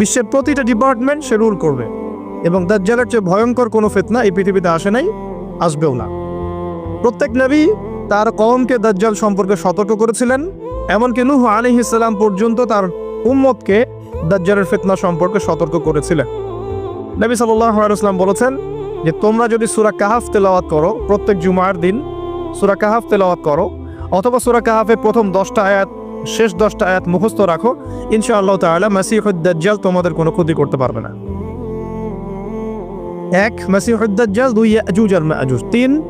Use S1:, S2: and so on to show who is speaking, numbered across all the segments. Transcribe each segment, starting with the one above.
S1: বিশ্বের প্রতিটা ডিপার্টমেন্ট সে রুল করবে। এবং দাজ্জালের চেয়ে ভয়ঙ্কর কোনো ফেতনা এই পৃথিবীতে আসে নাই, আসবেও না। প্রত্যেক নবী তার কওমকে দাজ্জাল সম্পর্কে সতর্ক করেছিলেন, এমনকি নুহ আলাইহিস ইসলাম পর্যন্ত তার উম্মতকে দাজ্জালের ফেতনা সম্পর্কে সতর্ক করেছিলেন। নবী ওয়াসাল্লাম বলেছেন যে, তোমরা যদি সুরা কাহাফ তেলাওয়াত করো, প্রত্যেক জুমার দিন সুরা কাহাফ তেলাওয়াত করো, অথবা সুরা কাহাফের প্রথম দশটা আয়াত শেষ দশটা আয়াত মুখস্থ রাখো। ইনশাআল্লাহ তাআলা মাসিহুদ দাজ্জাল তোমাদের কোনো ক্ষতি করতে পারবে না। এক, মাসিহুদ দাজ্জাল, দুই, ইয়াজুজ আর তিন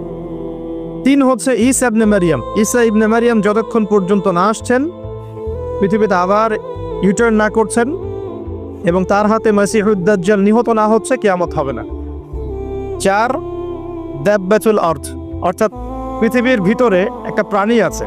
S1: তিন হচ্ছে ঈসা ইবনে মারিয়াম। ঈসা ইবনে মারিয়াম যতক্ষণ পর্যন্ত না আসছেন, পৃথিবীতে আবার ইউটার্ন না করছেন এবং তার হাতে মাসিহুদ্দাজ্জাল নিহত না হচ্ছে, কেয়ামত হবে না। চার, দেববেতুল অর্থ অর্থাৎ পৃথিবীর ভিতরে একটা প্রাণী আছে।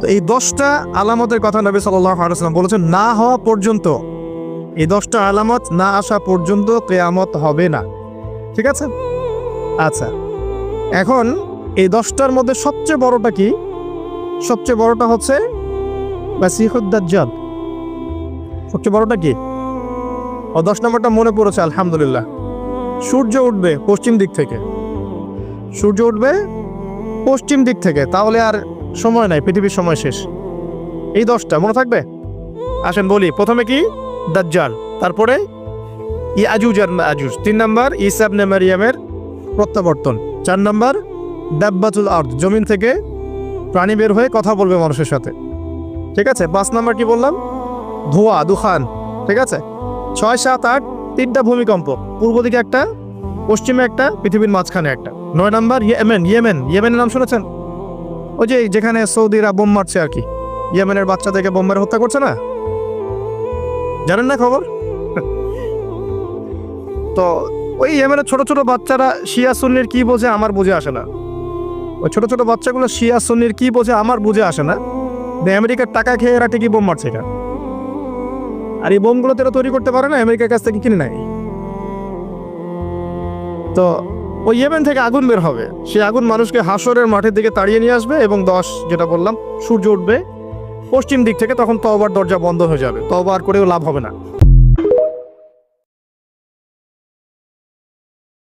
S1: তো এই দশটা আলামতের কথা নবী আলাইসাল্লাম বলেছেন, না হওয়া পর্যন্ত, এই দশটা আলামত না আসা পর্যন্ত কেয়ামত হবে না। ঠিক আছে? আচ্ছা। এখন এই দশটার মধ্যে সবচেয়ে বড়টা কি? সবচেয়ে বড়টা হচ্ছে সবচেয়ে বড়টা কি? ও দশ নম্বরটা মনে পড়েছে, আলহামদুলিল্লাহ। সূর্য উঠবে পশ্চিম দিক থেকে। সূর্য উঠবে পশ্চিম দিক থেকে। তাহলে আর সময় নাই, পৃথিবীর সময় শেষ। এই দশটা, মনে থাকবে? আসেন বলি, প্রথমে কি? দাজ্জাল, তারপরে? ইয়াজুজ আর মাজুজ তিন নাম্বার ইসাব নে মারিয়ামের প্রত্যাবর্তন। চার নাম্বার, দাব্বাতুল আর্থ জমিন থেকে প্রাণী বের হয়ে কথা বলবে মানুষের সাথে। ঠিক আছে? পাঁচ নাম্বার কি বললাম? ধোয়া, দুখান। ঠিক আছে? ছয়, সাত, আট, তিনটা ভূমিকম্প। পূর্ব দিকে একটা, পশ্চিমে একটা, পৃথিবীর মাঝখানে একটা। নয় নাম্বার, ইয়েমেন ইয়েমেন, ইয়েমেনের নাম শুনেছেন? ওই যে যেখানে সৌদিরা বোম মারছে আর কি। ইয়েমেনের বাচ্চা থেকে বোম মেরে হত্যা করছে না? জানেন না খবর? তো ওই ইয়েমেনের ছোট ছোট বাচ্চারা শিয়া সুন্নির কি বোঝে আমার বুঝে আসে না। ওই ছোট ছোট বাচ্চাগুলো শিয়া সুন্নির কি বোঝে আমার বুঝে আসে না। আমেরিকার টাকা খেয়ে এরা ঠিকই বোম মারছে এটা আর এই বোমগুলো তো এরা তৈরি করতে পারে না, আমেরিকার কাছ থেকে কিনে নেয়। তো ওই ইয়েমেন থেকে আগুন বের হবে। সেই আগুন মানুষকে হাসরের মাঠের দিকে তাড়িয়ে নিয়ে আসবে এবং দশ, যেটা বললাম, সূর্য উঠবে পশ্চিম দিক থেকে, তখন তওবার দরজা বন্ধ হয়ে যাবে। তওবার করেও লাভ হবে না।